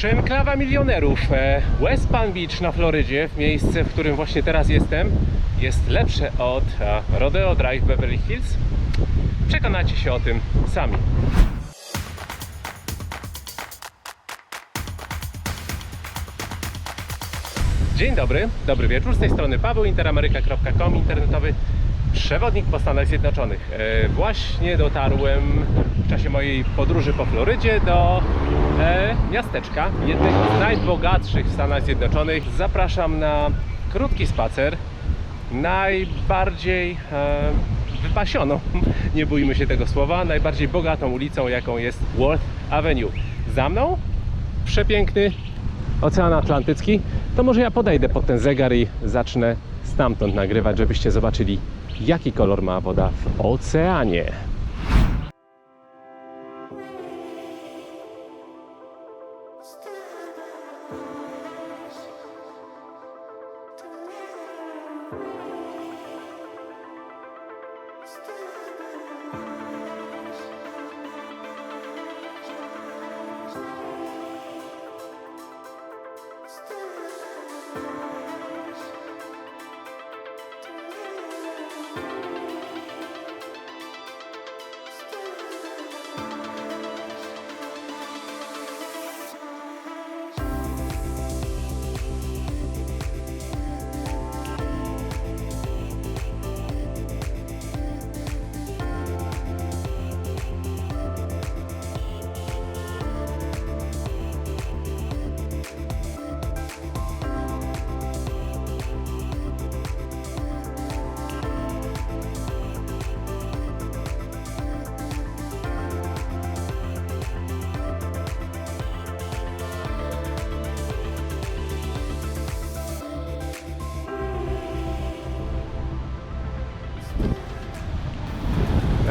Czy enklawa milionerów e, West Palm Beach na Florydzie, miejsce, w którym właśnie teraz jestem, jest lepsze od Rodeo Drive Beverly Hills? Przekonacie się o tym sami. Dzień dobry, dobry wieczór. Z tej strony Paweł, interameryka.com, internetowy przewodnik po Stanach Zjednoczonych. E, Właśnie dotarłem w czasie mojej podróży po Florydzie do e, miasteczka, jednego z najbogatszych w Stanach Zjednoczonych. Zapraszam na krótki spacer, najbardziej e, wypasioną, nie bójmy się tego słowa, najbardziej bogatą ulicą, jaką jest Worth Avenue. Za mną przepiękny Ocean Atlantycki, to może ja podejdę pod ten zegar i zacznę stamtąd nagrywać, żebyście zobaczyli, jaki kolor ma woda w oceanie.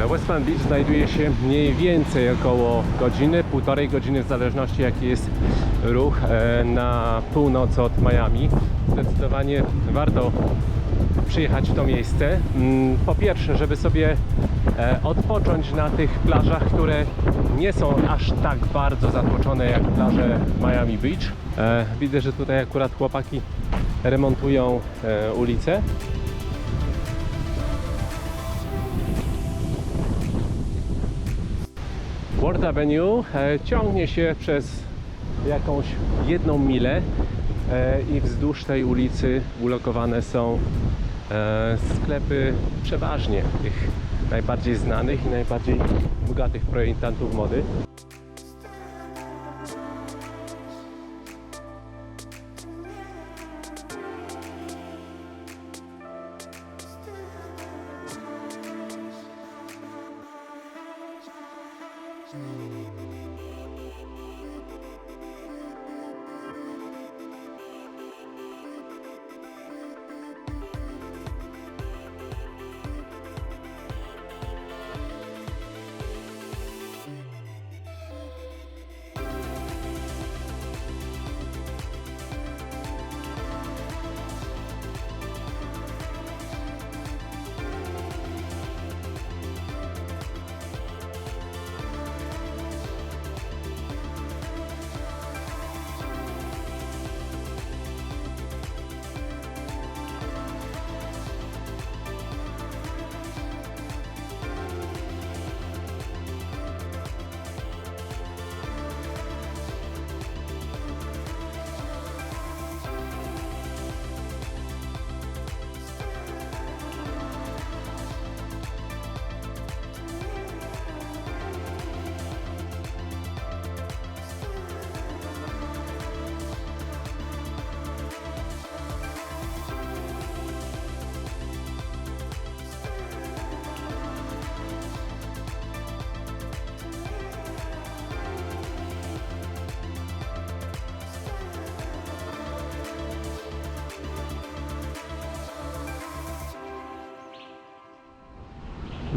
West Palm Beach znajduje się mniej więcej około godziny, półtorej godziny w zależności jaki jest ruch e, na północ od Miami. Zdecydowanie warto przyjechać w to miejsce. Mm, Po pierwsze, żeby sobie e, odpocząć na tych plażach, które nie są aż tak bardzo zatłoczone jak plaże Miami Beach. E, Widzę, że tutaj akurat chłopaki remontują ulicę. Ward Avenue e, ciągnie się przez jakąś jedną milę e, i wzdłuż tej ulicy ulokowane są e, sklepy przeważnie tych najbardziej znanych i najbardziej bogatych projektantów mody.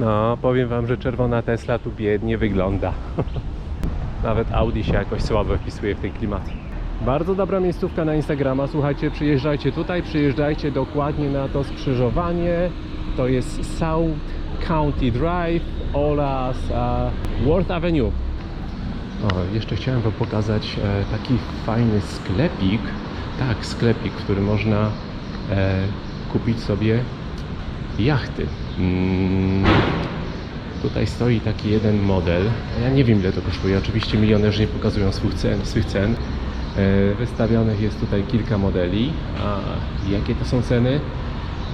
No, powiem wam, że czerwona Tesla tu biednie wygląda. Nawet Audi się jakoś słabo wpisuje w tej klimat. Bardzo dobra miejscówka na Instagrama. Słuchajcie, przyjeżdżajcie tutaj, przyjeżdżajcie dokładnie na to skrzyżowanie. To jest South County Drive oraz e, Worth Avenue. O, jeszcze chciałem Wam pokazać e, taki fajny sklepik. Tak, sklepik, w którym można e, kupić sobie jachty. Mm, tutaj stoi taki jeden model. Ja nie wiem ile to kosztuje. Oczywiście milionerzy nie pokazują swych cen. Swych cen. E, wystawionych jest tutaj kilka modeli. A jakie to są ceny?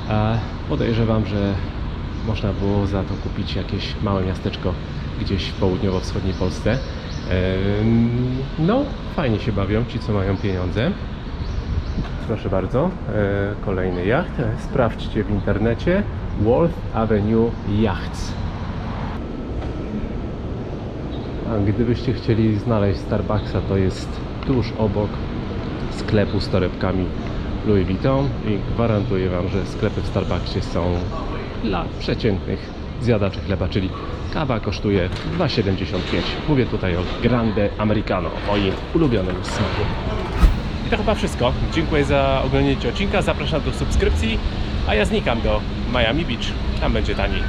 A podejrzewam, że można było za to kupić jakieś małe miasteczko gdzieś w południowo-wschodniej Polsce. Em, No, fajnie się bawią ci, co mają pieniądze. Proszę bardzo, e, kolejny jacht. Sprawdźcie w internecie Wolf Avenue Yachts. A gdybyście chcieli znaleźć Starbucksa, to jest tuż obok sklepu z torebkami Louis Vuitton i gwarantuję Wam, że sklepy w Starbucksie są dla przeciętnych zjadaczy chleba, czyli kawa kosztuje 2,75. Mówię tutaj o Grande Americano, moim ulubionym smaku. I to chyba wszystko. Dziękuję za oglądanie odcinka, zapraszam do subskrypcji, a ja znikam do Miami Beach. Tam będzie taniej.